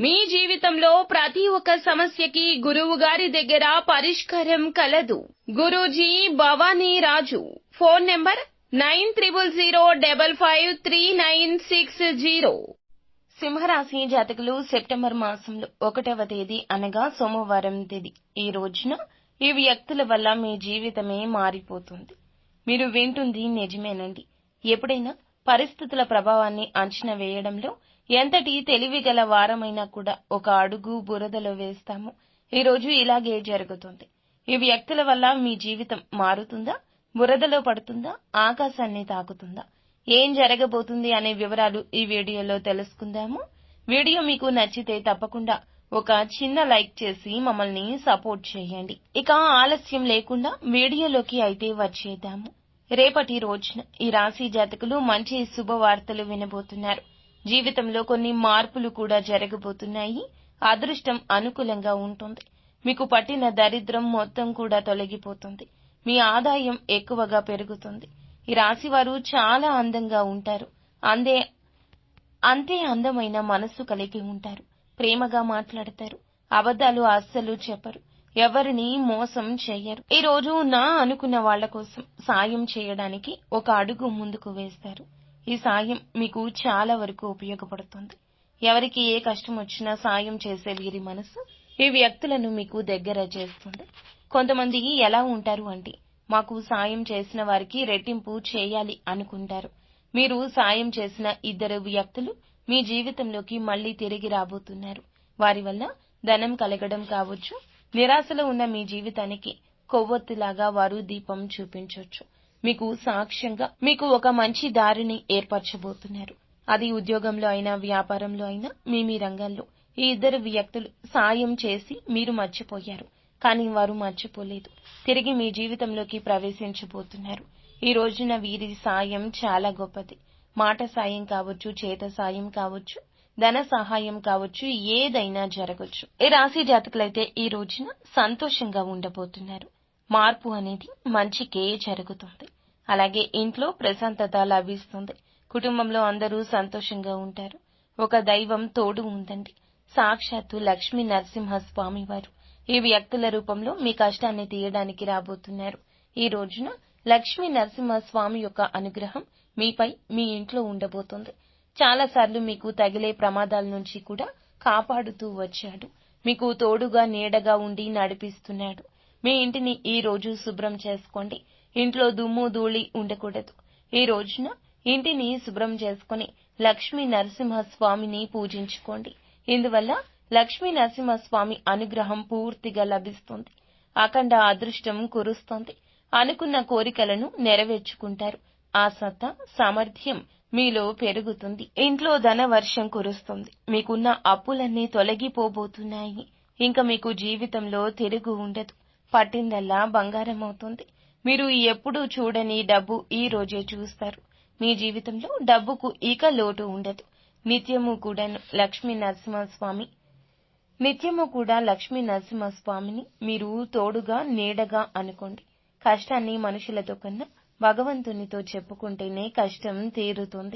మీ జీవితంలో ప్రతి ఒక్క సమస్యకి గురువు గారి దగ్గర పరిష్కారం కలదు. Guruji Bhavani Raju. Phone number nine triple zero double five three nine six zero. సింహరాశి జాతకులు సెప్టెంబర్ మాసంలో ఒకటవ తేదీ అనగా సోమవారం తేదీ. ఈ రోజున ఈ వ్యక్తుల వల్ల మీ జీవితమే మారిపోతుంది. మీరు వింటుంది నిజమేనండి. ఎప్పుడైనా పరిస్థితుల ప్రభావాన్ని అంచనా వేయడంలో ఎంతటి తెలివిగల వారమైనా కూడా ఒక అడుగు బురదలో వేస్తాము. ఈ రోజు ఇలాగే జరుగుతుంది. ఈ వ్యక్తుల వల్ల మీ జీవితం మారుతుందా? బురదలో పడుతుందా? ఆకాశాన్ని తాకుతుందా? ఏం జరగబోతుంది అనే వివరాలు ఈ వీడియోలో తెలుసుకుందాము. వీడియో మీకు నచ్చితే తప్పకుండా ఒక చిన్న లైక్ చేసి మమ్మల్ని సపోర్ట్ చేయండి. ఇక ఆలస్యం లేకుండా వీడియోలోకి అయితే వచ్చేద్దాము. రేపటి రోజున ఈ రాశి జాతకులు మంచి శుభవార్తలు వినబోతున్నారు. జీవితంలో కొన్ని మార్పులు కూడా జరగబోతున్నాయి. అదృష్టం అనుకూలంగా ఉంటుంది. మీకు పట్టిన దరిద్రం మొత్తం కూడా తొలగిపోతుంది. మీ ఆదాయం ఎక్కువగా పెరుగుతుంది. ఈ రాశి వారు చాలా అందంగా ఉంటారు. అందే అంతే అందమైన మనస్సు కలిగి ఉంటారు. ప్రేమగా మాట్లాడతారు. అబద్ధాలు అస్సలు చెప్పరు. ఎవరిని మోసం చేయరు ఈ రోజు నా అనుకున్న వాళ్ళ కోసం సాయం చేయడానికి ఒక అడుగు ముందుకు వేస్తారు. ఈ సాయం మీకు చాలా వరకు ఉపయోగపడుతుంది. ఎవరికి ఏ కష్టం వచ్చినా సాయం చేసే వీరి మనసు ఈ వ్యక్తులను మీకు దగ్గర చేస్తుంది. కొంతమంది ఎలా ఉంటారు అంటే మాకు సాయం చేసిన వారికి రెట్టింపు చేయాలి అనుకుంటారు. మీరు సాయం చేసిన ఇద్దరు వ్యక్తులు మీ జీవితంలోకి మళ్ళీ తిరిగి రాబోతున్నారు. వారి వల్ల ధనం కలగడం కావచ్చు నిరాశలో ఉన్న మీ జీవితానికి కొవ్వొత్తిలాగా వారు దీపం చూపించొచ్చు. మీకు సాక్ష్యంగా మీకు ఒక మంచి దారిని ఏర్పరచబోతున్నారు. అది ఉద్యోగంలో అయినా వ్యాపారంలో అయినా మీ మీ రంగంలో. ఈ ఇద్దరు వ్యక్తులు సాయం చేసి మీరు మర్చిపోయారు కానీ వారు మర్చిపోలేదు. తిరిగి మీ జీవితంలోకి ప్రవేశించబోతున్నారు. ఈ రోజున వీరి సాయం చాలా గొప్పది. మాట సాయం కావచ్చు చేత సాయం కావచ్చు ధన సహాయం కావచ్చు ఏదైనా జరగచ్చు. ఈ రాశి జాతకులైతే ఈ రోజున సంతోషంగా ఉండబోతున్నారు. మార్పు అనేది మంచికే జరుగుతుంది. అలాగే ఇంట్లో ప్రశాంతత లభిస్తుంది. కుటుంబంలో అందరూ సంతోషంగా ఉంటారు. ఒక దైవం తోడు ఉందండి. సాక్షాత్తు లక్ష్మీ నరసింహస్వామి వారు ఈ వ్యక్తుల రూపంలో మీ కష్టాన్ని తీయడానికి రాబోతున్నారు. ఈ రోజున లక్ష్మీ నరసింహస్వామి యొక్క అనుగ్రహం మీపై మీ ఇంట్లో ఉండబోతుంది. చాలా సార్లు మీకు తగిలే ప్రమాదాల నుంచి కూడా కాపాడుతూ వచ్చాడు. మీకు తోడుగా నీడగా ఉండి నడిపిస్తున్నాడు. మీ ఇంటిని ఈ రోజు శుభ్రం చేసుకోండి. ఇంట్లో దుమ్ము ధూళి ఉండకూడదు. ఈ రోజున ఇంటిని శుభ్రం చేసుకుని లక్ష్మీ నరసింహస్వామిని పూజించుకోండి. ఇందువల్ల లక్ష్మీ నరసింహస్వామి అనుగ్రహం పూర్తిగా లభిస్తుంది. అఖండ అదృష్టం కురుస్తోంది. అనుకున్న కోరికలను నెరవేర్చుకుంటారు. ఆ సత్తా సామర్థ్యం మీలో పెరుగుతుంది. ఇంట్లో ధన వర్షం కురుస్తుంది. మీకున్న అప్పులన్నీ తొలగిపోబోతున్నాయి. ఇంకా మీకు జీవితంలో తిరుగు ఉండదు. పట్టిందల్లా బంగారం అవుతుంది మీరు ఎప్పుడూ చూడని డబ్బు ఈ రోజే చూస్తారు. మీ జీవితంలో డబ్బుకు ఇక లోటు ఉండదు. నిత్యము కూడా లక్ష్మీ నరసింహస్వామి నిత్యము కూడా లక్ష్మీ నరసింహస్వామిని మీరు తోడుగా నీడగా అనుకోండి. కష్టాన్ని మనుషులతో కన్నా భగవంతునితో చెప్పుకుంటేనే కష్టం తీరుతుంది.